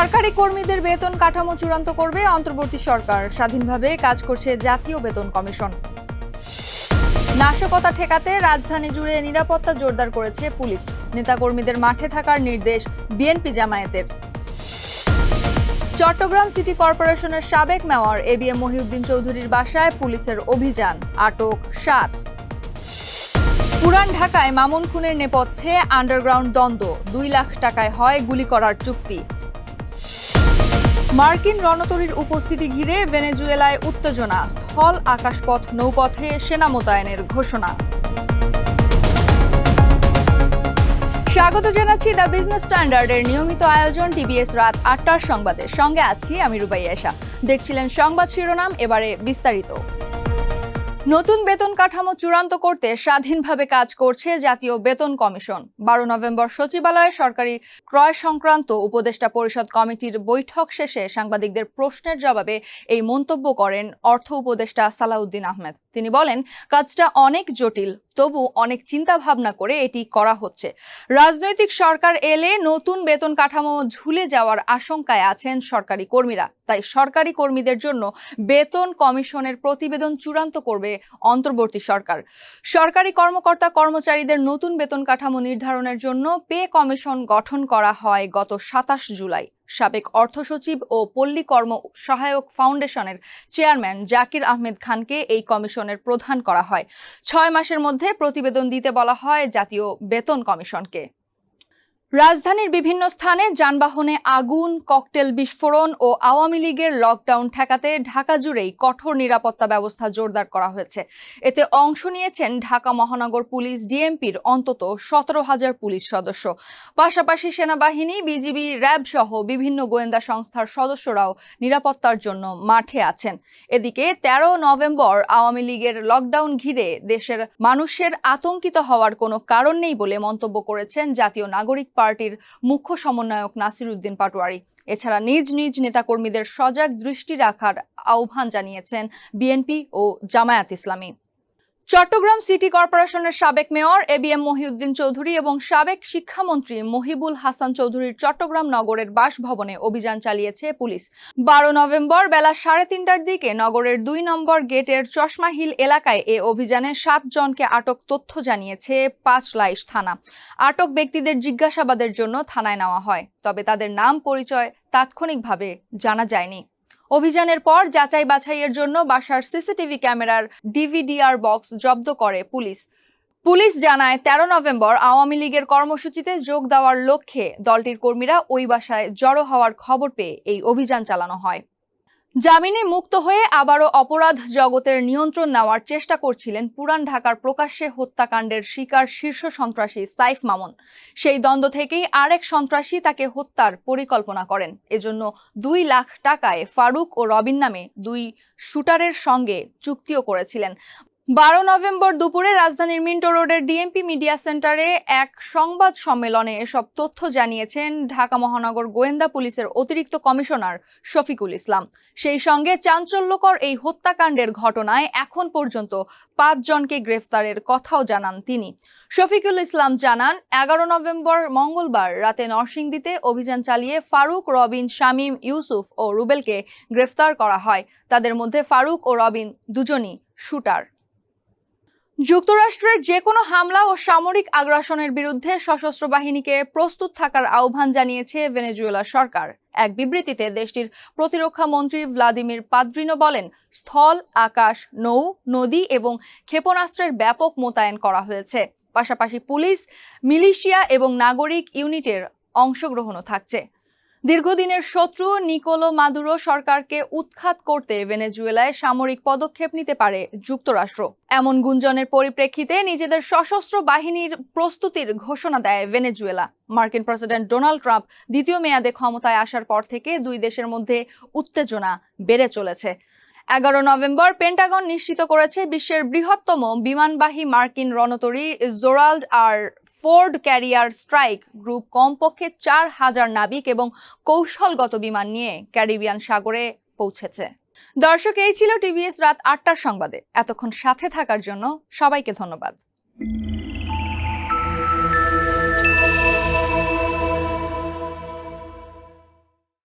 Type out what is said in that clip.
সরকারি কর্মীদের বেতন কাঠামো চূড়ান্ত করবে অন্তর্বর্তী সরকার। স্বাধীনভাবে কাজ করছে জাতীয় বেতন কমিশন। নাশকতা ঠেকাতে রাজধানী জুড়ে নিরাপত্তা জোরদার করেছে পুলিশ। নেতাকর্মীদের মাঠে থাকার নির্দেশ বিএনপি জামায়াতের। চট্টগ্রাম সিটি কর্পোরেশনের সাবেক mayor A B M Mohiuddin চৌধুরীর বাসায় পুলিশের অভিযান, আটক সাত। পুরান ঢাকায় মামুন খুনের নেপথ্যে আন্ডারগ্রাউন্ড দ্বন্দ্ব। দুই লাখ টাকায় হয় গুলি করার চুক্তি। মার্কিন রণতরীর উপস্থিতি ঘিরে ভেনেজুয়েলায় উত্তেজনা, স্থল আকাশপথ নৌপথে সেনা মোতায়েনের ঘোষণা। স্বাগত জানাচ্ছি দ্য বিজনেস স্ট্যান্ডার্ডের নিয়মিত আয়োজন টিবিএস রাত আটটার সংবাদের সঙ্গে আছি আমি রুবাই আশা দেখছিলেন সংবাদ শিরোনাম, এবারে বিস্তারিত। নতুন বেতন কাঠামো চূড়ান্ত করতে স্বাধীনভাবে কাজ করছে জাতীয় বেতন কমিশন। বারো নভেম্বর সচিবালয়ে সরকারি ক্রয় সংক্রান্ত উপদেষ্টা পরিষদ কমিটির বৈঠক শেষে সাংবাদিকদের প্রশ্নের জবাবে এই মন্তব্য করেন অর্থ উপদেষ্টা সালাউদ্দিন আহমেদ। তিনি বলেন, কাজটা অনেক জটিল, তবু অনেক চিন্তা ভাবনা করে এটি করা হচ্ছে। রাজনৈতিক সরকার এলে নতুন বেতন কাঠামো ঝুলে যাওয়ার আশঙ্কায় আছেন সরকারি কর্মীরা। তাই সরকারি কর্মীদের জন্য বেতন কমিশনের প্রতিবেদন চূড়ান্ত করবে অন্তর্বর্তী সরকার। সরকারি কর্মকর্তা কর্মচারীদের নতুন বেতন কাঠামো নির্ধারণের জন্য পে কমিশন গঠন করা হয় গত সাতাশ জুলাই। সাবেক অর্থ সচিব ও পল্লী কর্ম সহায়ক ফাউন্ডেশনের চেয়ারম্যান জাকির আহমেদ খানকে এই কমিশনের প্রধান করা হয়। ছয় মাসের মধ্যে প্রতিবেদন দিতে বলা হয় জাতীয় বেতন কমিশনকে। রাজধানীর বিভিন্ন স্থানে যানবাহনে আগুন, ককটেল বিস্ফোরণ ও আওয়ামী লীগের লকডাউন ঠেকাতে ঢাকা জুড়েই কঠোর নিরাপত্তা ব্যবস্থা জোরদার করা হয়েছে। এতে অংশ নিয়েছেন ঢাকা মহানগর পুলিশ ডিএমপির অন্তত সতেরো হাজার পুলিশ সদস্য। পাশাপাশি সেনাবাহিনী, বিজিবি, র্যাব সহ বিভিন্ন গোয়েন্দা সংস্থার সদস্যরাও নিরাপত্তার জন্য মাঠে আছেন। এদিকে তেরো নভেম্বর আওয়ামী লীগের লকডাউন ঘিরে দেশের মানুষের আতঙ্কিত হওয়ার কোনো কারণ নেই বলে মন্তব্য করেছেন জাতীয় নাগরিক পার্টির মুখ্য সমন্বয়ক নাসির উদ্দিন পাটোয়ারি। এছাড়া নিজ নিজ নেতাকর্মীদের সজাগ দৃষ্টি রাখার আহ্বান জানিয়েছেন বিএনপি ও জামায়াত ইসলামী। চট্টগ্রাম সিটি কর্পোরেশনের সাবেক mayor A B M Mohiuddin Chowdhury এবং সাবেক শিক্ষামন্ত্রী মহিবুল হাসান চৌধুরীর চট্টগ্রাম নগরের বাসভবনে অভিযান চালিয়েছে পুলিশ। বারো নভেম্বর বেলা সাড়ে তিনটার দিকে নগরের দুই নম্বর গেটের চশমা হিল এলাকায় এ অভিযানে সাত জনকে আটক তথ্য জানিয়েছে পাঁচ লাইশ থানা। আটক ব্যক্তিদের জিজ্ঞাসাবাদের জন্য থানায় নেওয়া হয়, তবে তাদের নাম পরিচয় তাৎক্ষণিকভাবে জানা যায়নি। অভিযানের পর যাচাই বাছাইয়ের জন্য বাসার সিসিটিভি ক্যামেরার ডিভিডিআর বক্স জব্দ করে পুলিশ। পুলিশ জানায়, তেরো নভেম্বর আওয়ামী লীগের কর্মসূচিতে যোগ দেওয়ার লক্ষ্যে দলটির কর্মীরা ওই বাসায় জড়ো হওয়ার খবর পেয়ে এই অভিযান চালানো হয়। জামিনে মুক্ত হয়ে আবারও অপরাধ জগতের নিয়ন্ত্রণ নেওয়ার চেষ্টা করছিলেন পুরান ঢাকার প্রকাশ্যে হত্যাকাণ্ডের শিকার শীর্ষ সন্ত্রাসী সাইফ মামুন। সেই দ্বন্দ্ব থেকেই আরেক সন্ত্রাসী তাকে হত্যার পরিকল্পনা করেন। এজন্য দুই লাখ টাকায় ফারুক ও রবিন নামে দুই শুটারের সঙ্গে চুক্তিও করেছিলেন। বারো নভেম্বর দুপুরে রাজধানীর মিন্টো রোডের ডিএমপি মিডিয়া সেন্টারে এক সংবাদ সম্মেলনে এসব তথ্য জানিয়েছেন ঢাকা মহানগর গোয়েন্দা পুলিশের অতিরিক্ত কমিশনার শফিকুল ইসলাম। সেই সঙ্গে চাঞ্চল্যকর এই হত্যাকাণ্ডের ঘটনায় এখন পর্যন্ত পাঁচজনকে গ্রেফতারের কথাও জানান তিনি। শফিকুল ইসলাম জানান, এগারো নভেম্বর মঙ্গলবার রাতে নরসিংদীতে অভিযান চালিয়ে ফারুক, রবিন, শামীম, ইউসুফ ও রুবেলকে গ্রেফতার করা হয়। তাদের মধ্যে ফারুক ও রবিন দুজনই শুটার। যুক্তরাষ্ট্রের যে কোনো হামলা ও সামরিক আগ্রাসনের বিরুদ্ধে সশস্ত্র বাহিনীকে প্রস্তুত থাকার আহ্বান জানিয়েছে ভেনেজুয়েলা সরকার। এক বিবৃতিতে দেশটির প্রতিরক্ষা মন্ত্রী ভ্লাদিমির পাদ্রিনো বলেন, স্থল, আকাশ, নৌ, নদী এবং ক্ষেপণাস্ত্রের ব্যাপক মোতায়েন করা হয়েছে। পাশাপাশি পুলিশ, মিলিশিয়া এবং নাগরিক ইউনিটের অংশগ্রহণও থাকছে। দীর্ঘদিনের শত্রু নিকোলো মাদুরো সরকারকে উৎখাত করতে ভেনেজুয়েলায় সামরিক পদক্ষেপ নিতে পারে যুক্তরাষ্ট্র। এমন গুঞ্জনের পরিপ্রেক্ষিতে নিজেদের সশস্ত্র বাহিনীর প্রস্তুতির ঘোষণা দেয় ভেনেজুয়েলা। মার্কিন প্রেসিডেন্ট ডোনাল্ড ট্রাম্প দ্বিতীয় মেয়াদে ক্ষমতায় আসার পর থেকে দুই দেশের মধ্যে উত্তেজনা বেড়ে চলেছে। এগারো নভেম্বর পেন্টাগন নিশ্চিত করেছে বিশ্বের বৃহত্তম বিমানবাহী মার্কিন রণতরী Gerald R Ford carrier strike group কমপক্ষে চার হাজার নাবিক এবং কৌশলগত বিমান নিয়ে ক্যারিবিয়ান সাগরে পৌঁছেছে। দর্শক, এই ছিল টিভিএস রাত আটটার সংবাদে। এতক্ষণ সাথে থাকার জন্য সবাইকে ধন্যবাদ।